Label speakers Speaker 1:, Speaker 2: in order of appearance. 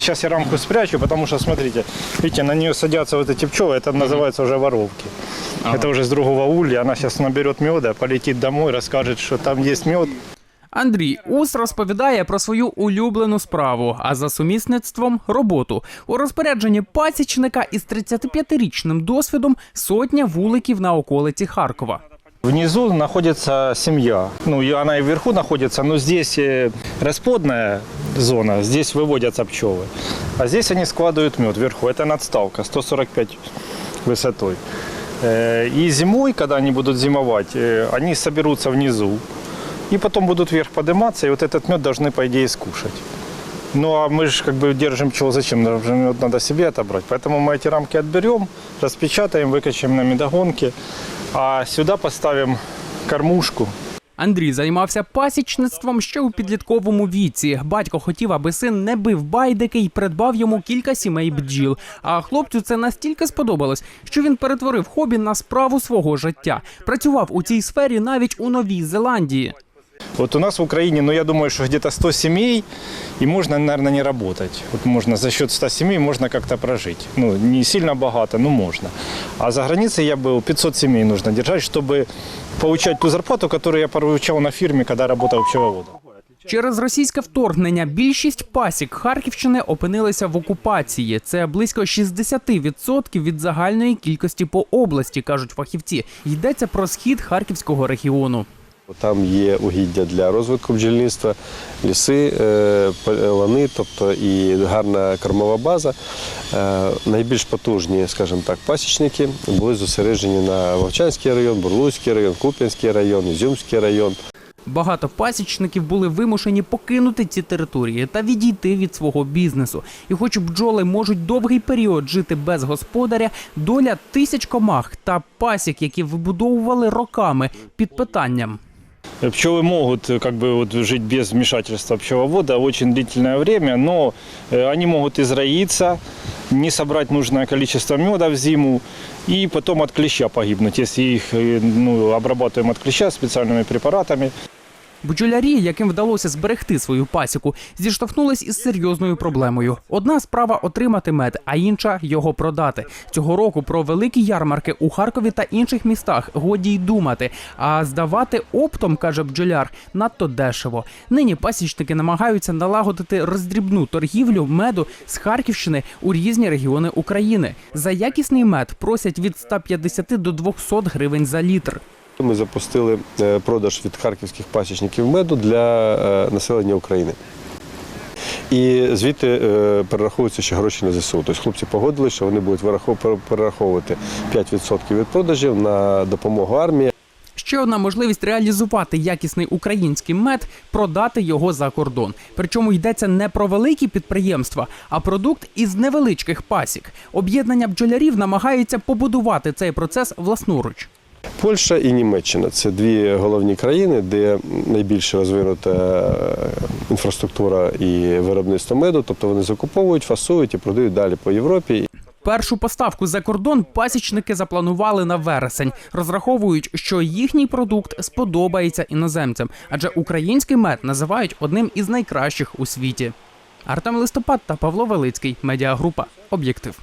Speaker 1: Сейчас я рамку спрячу, потому что, смотрите, видите, на нее садятся вот эти пчелы, это называется уже воровки. Это уже с другого улья, она сейчас наберет меда, полетит домой, расскажет, что там есть мед.
Speaker 2: Андрій Ус розповідає про свою улюблену справу, а за сумісництвом роботу. У розпорядженні пасічника із 35-річним досвідом сотня вуликів на околиці Харкова.
Speaker 1: Внизу находится семья. Ну, и она и вверху находится, но здесь э, расплодная зона, здесь выводятся пчелы. А здесь они складывают мед вверху. Это надставка, 145 высотой. Э, И зимой, когда они будут зимовать, э, они соберутся внизу. И потом будут вверх подниматься, и вот этот мед должны, по идее, скушать. Ну а мы же как бы держим пчел зачем? Нам же мед надо себе отобрать. Поэтому мы эти рамки отберем, распечатаем, выкачаем на медогонки, а сюда поставим кормушку.
Speaker 2: Андрій займався пасічництвом ще у підлітковому віці. Батько хотів, аби син не бив байдики і придбав йому кілька сімей бджіл. А хлопцю це настільки сподобалось, що він перетворив хобі на справу свого життя. Працював у цій сфері навіть у Новій Зеландії.
Speaker 1: Вот у нас в Украине, ну я думаю, что где-то 100 семей, и можно, наверное, не работать. Вот можно за счет 100 семей можно как-то прожить. Ну, не сильно богато, но можно. А за границей я был, 500 семей нужно держать, чтобы получать ту зарплату, которую я получал на фирме, когда работал пчеловодом.
Speaker 2: Через російське вторгнення більшість пасік Харківщини опинилися в окупації. Це близько 60% від загальної кількості по області, кажуть фахівці. Йдеться про схід харківського регіону.
Speaker 3: Там є угіддя для розвитку бджільництва, ліси, е, лани, тобто і гарна кормова база. Е, Найбільш потужні, скажімо так, пасічники були зосереджені на Вовчанський район, Бурлуцький район, Куп'янський район, Ізюмський район.
Speaker 2: Багато пасічників були вимушені покинути ці території та відійти від свого бізнесу. І хоч бджоли можуть довгий період жити без господаря, доля тисяч комах та пасік, які вибудовували роками, під питанням.
Speaker 1: Пчелы могут э, как бы вот жить без вмешательства пчеловода очень длительное время, но э, они могут изроиться, не собрать нужное количество меда в зиму и потом от клеща погибнуть, если их э, ну, обрабатываем от клеща специальными препаратами.
Speaker 2: Бджолярі, яким вдалося зберегти свою пасіку, зіштовхнулись із серйозною проблемою. Одна справа отримати мед, а інша його продати. Цього року про великі ярмарки у Харкові та інших містах годі й думати. А здавати оптом, каже бджоляр, надто дешево. Нині пасічники намагаються налагодити роздрібну торгівлю меду з Харківщини у різні регіони України. За якісний мед просять від 150 до 200 гривень за літр.
Speaker 3: Ми запустили е, продаж від харківських пасічників меду для е, населення України. І звідти е, перераховуються ще гроші на ЗСУ. Тобто хлопці погодили, що вони будуть перераховувати 5% від продажів на допомогу армії.
Speaker 2: Ще одна можливість реалізувати якісний український мед продати його за кордон. Причому йдеться не про великі підприємства, а продукт із невеличких пасік. Об'єднання бджолярів намагається побудувати цей процес власноруч.
Speaker 3: Польща і Німеччина це дві головні країни, де найбільше розвинута е, інфраструктура і виробництво меду. Тобто вони закуповують, фасують і продають далі по Європі.
Speaker 2: Першу поставку за кордон пасічники запланували на вересень. Розраховують, що їхній продукт сподобається іноземцям, адже український мед називають одним із найкращих у світі. Артем Листопад та Павло Велицький. Медіагрупа. Об'єктив.